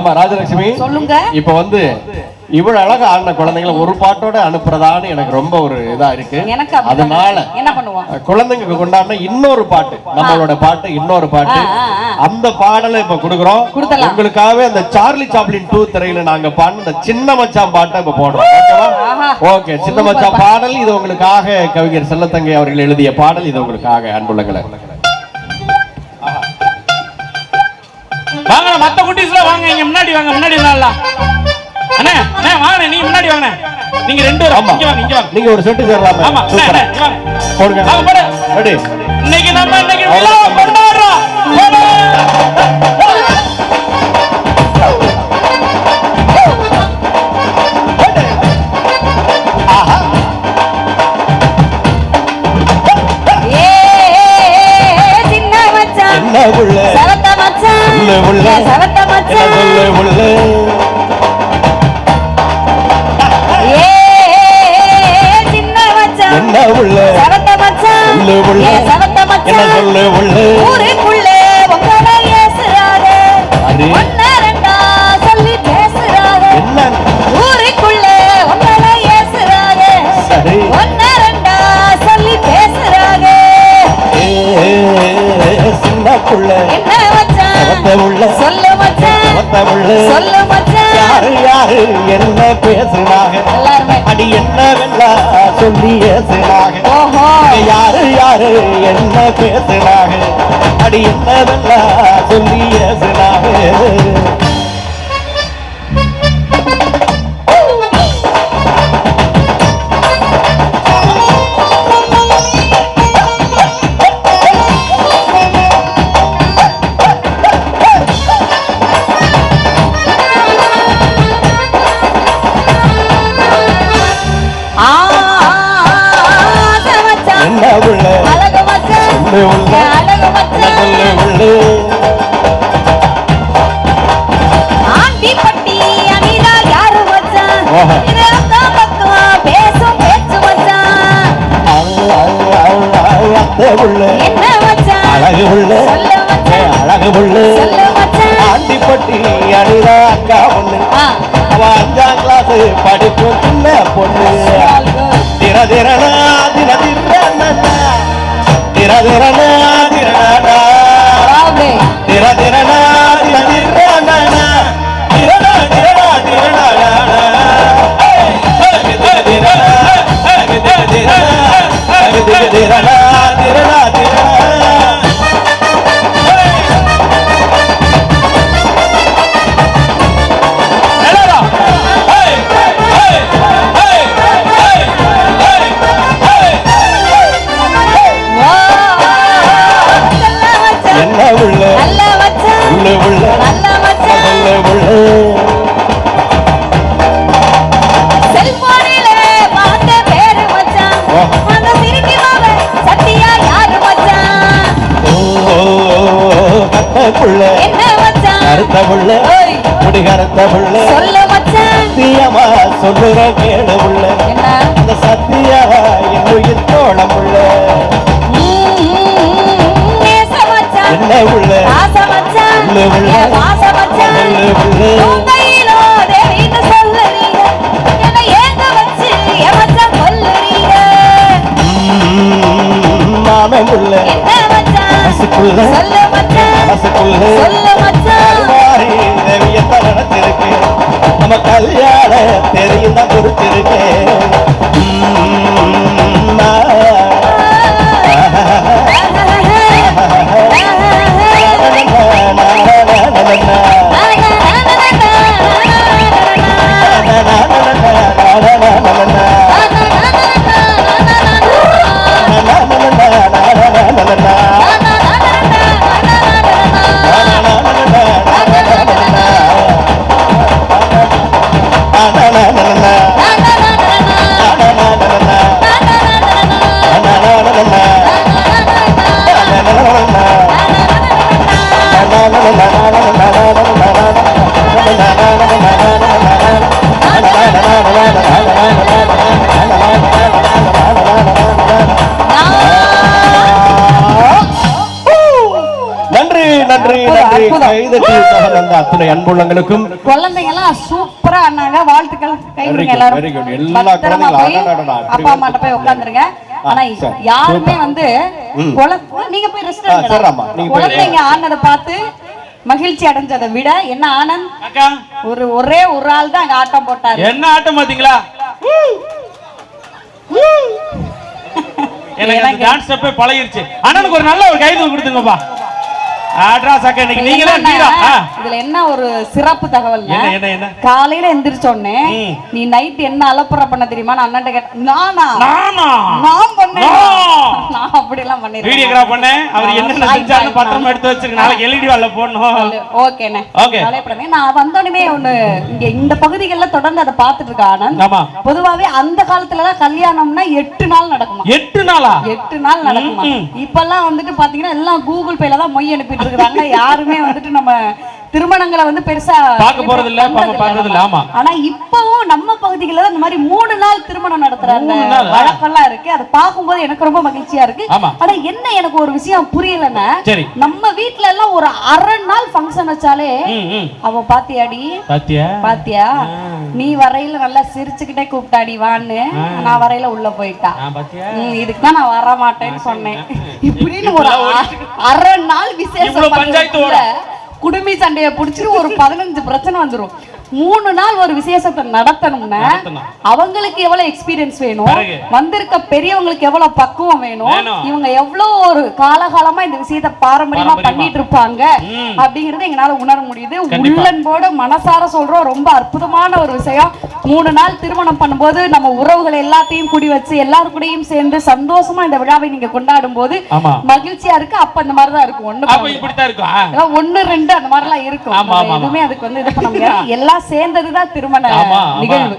ஆமா ராஜலட்சுமி. சொல்லுங்க. இப்ப வந்து இவ்வளவு அழகா ஆடின குழந்தைங்களை ஒரு பாட்டோட அனுப்புறதான்னு எனக்கு ரொம்ப ஒரு இதா இருக்கு. அதனால குழந்தைங்களுக்கு கொண்டாடின இன்னொரு பாட்டு நம்மளோட பாட்டு இன்னொரு பாட்டு. அந்த பாடலை இப்ப கொடுக்குறோம். உங்களுக்காகவே அந்த சார்லி சாப்ளின் டூ திரையில நாங்க பாடின இந்த சின்ன மச்சான் பாட்டை இப்ப போடுறோம். ஓகேவா. ஓகே சின்ன மச்சான் பாடல் இது உங்களுக்காக கவிஞர் செல்லத்தங்கை அவர்கள் எழுதிய பாடல் இது உங்களுக்காக அன்புள்ளங்களை வாங்க மத்த குட்டீஸ்ல வாங்க இங்க முன்னாடி வாங்க முன்னாடி வரலாம் அண்ணே அண்ணே வாங்க நீங்க முன்னாடி வாங்க நீங்க ரெண்டு பேரும் இங்க வாங்க இங்க வாங்க. நீங்க ஒரு செட்டு சேரலாமா ஆமா அண்ணே, வாங்க. போடுங்க. வாங்க போடு. ரெடி. இன்னைக்கு நம்ம இன்னைக்கு விழாவை கொண்டாடுறோம். சொல்லு உள்ள. சொல்லு உள்ள என்ன உள்ள என்ன பேசுனாங்க அடி என்னவெல்லாம் சொல்லி ஏசுனாங்க யாரு யாரு? என்ன பேசுனாங்க அடி என்னவெல்லாம் திர திரணா திர திரணா திர திரணா திரணா திரணா திரணா திரணா திரணா சத்தியமா சொல்லுற என்ன அந்த சத்தியா என்னுயிர் தோழம் புள்ள ம், ம், ம், நேச மச்சான் என்ன உள்ள. உள்ள. உள்ள. உள்ள. மனசுக்குள்ள. மனசுக்குள்ள. மாறி நடத்திருக்கு நம்ம கல்யாண தெரியும் தான் குறிச்சிருக்கு அன்புள்ளங்களுக்கும் குழந்தைங்க எல்லாம் சூப்பரா ஆனாங்க வாழ்த்துக்கள் கைவிடுங்க எல்லாரும். எல்லா அப்பா அம்மாட்ட போய் உட்காந்துருங்க. ஆனா. யாருமே வந்து குழந்தை நீங்க போய் ரெஸ்ட் குழந்தைங்க ஆனதை பார்த்து மகிழ்ச்சி அடைஞ்சதை விட என்ன ஆனந்த்? ஒரு ஒரே ஒரு ஆள் தான் அங்க ஆட்டம் போட்டாரு. என்ன ஆட்டம் பாத்தீங்களா எனக்கு அந்த டான்ஸ் ஸ்டெப்பே பழகிருச்சு. அண்ணனுக்கு ஒரு நல்ல ஒரு கைது கொடுத்துங்கப்பா. இதுல என்ன ஒரு சிறப்பு தகவல் காலையில எந்திரிச்ச உடனே ம். நீ நைட் என்ன அலப்புற பண்ண தெரியுமா? நான் அண்ணன் கேட்டேன் நானா? பண்ணேன்? நான். நான் அப்படி எல்லாம் பண்ணிருக்கேன் வீடியோகிராஃப் பண்ணேன். அவர் ஆமா, என்னென்ன சாய் செஞ்சாருன்னு சாய் பத்திரமா எடுத்து வச்சிருக்க நாளைக்கு எல்இடி வால்ல போடணும். ஓகேண்ணே. Okay. கவலைப்படாதீங்க. நான் வந்தோடனே ஒண்ணு இங்க இந்த பகுதிகள்ல தொடர்ந்து அதை பார்த்துட்டு இருக்க ஆனந்த். பொதுவாவே அந்த காலத்துல எல்லாம் கல்யாணம்னா எட்டு நாள் நடக்குமா? எட்டு நாளா? எட்டு நாள் நடக்குமா. இப்பெல்லாம் வந்துட்டு பாத்தீங்கன்னா எல்லாம் கூகுள் பேல தான் மொய் அனுப்பிட்டு இருக்காங்க யாருமே வந்துட்டு நம்ம திருமணங்களை வந்து பெருசா பார்க்க போறது இல்ல, பார்க்கறது இல்ல, ஆமா. ஆனா இப்பவும் நம்ம பகுதிகளில் இந்த மாதிரி மூணு நாள் திருமணம் நடத்துற அந்த மூணு நாள், ஆ. வழக்கம்லாம் இருக்கு. அதை பார்க்கும்போது எனக்கு ரொம்ப மகிழ்ச்சியா இருக்கு. ஆனா என்ன எனக்கு ஒரு விஷயம் புரியலன்னா நம்ம வீட்ல எல்லாம் ஒரு அரை நாள் ஃபங்க்ஷன் வச்சாலே அவ பாத்தியாடி? பாத்தியா? பாத்தியா? நீ வரையில நல்லா சிரிச்சுக்கிட்டே கூப்பிட்டாடி வான்னு. நான் வரையில உள்ள போயிட்டா. இதுக்கு தான் நான் வர மாட்டேன்னு சொன்னேன். இப்படின்னு ஒரு அரை நாள் விசேஷம் குடுமி சண்டைய புடிச்சிட்டு ஒரு பதினஞ்சு பிரச்சனை வந்துரும். மூணு நாள் ஒரு விசேஷத்தை நடத்தணும்னா நடத்தணும். அவங்களுக்கு எவ்வளவு எக்ஸ்பீரியன்ஸ் வேணும்? வந்திருக்க பெரியவங்களுக்கு எவ்வளவு பக்குவம் வேணும். இவங்க எவ்வளவு ஒரு காலகாலமா இந்த விஷயத்தை பாரம்பரியமா. பண்ணிட்டு இருப்பாங்க. அப்படிங்கறத எங்களால உணர முடியுது. உள்ளன்போட மனசார சொல்றோம் ரொம்ப அற்புதமான ஒரு விஷயம் மூணு நாள் திருமணம் பண்ணும்போது நம்ம உறவுகள் எல்லாத்தையும் கூடி வச்சு எல்லாரு கூடயும் சேர்ந்து சந்தோஷமா இந்த விழாவை நீங்க கொண்டாடும் போது மகிழ்ச்சியா இருக்கு அப்ப அந்த மாதிரிதான் இருக்கும் ஒண்ணு இருக்கும் ஒண்ணு ரெண்டு அந்த இருக்கும் நம்ம ஆமா, ஆமா. எதுவுமே அதுக்கு வந்து இது பண்ண முடியாது எல்லாம் சேர்ந்ததுதான் திருமண. நிகழ்வு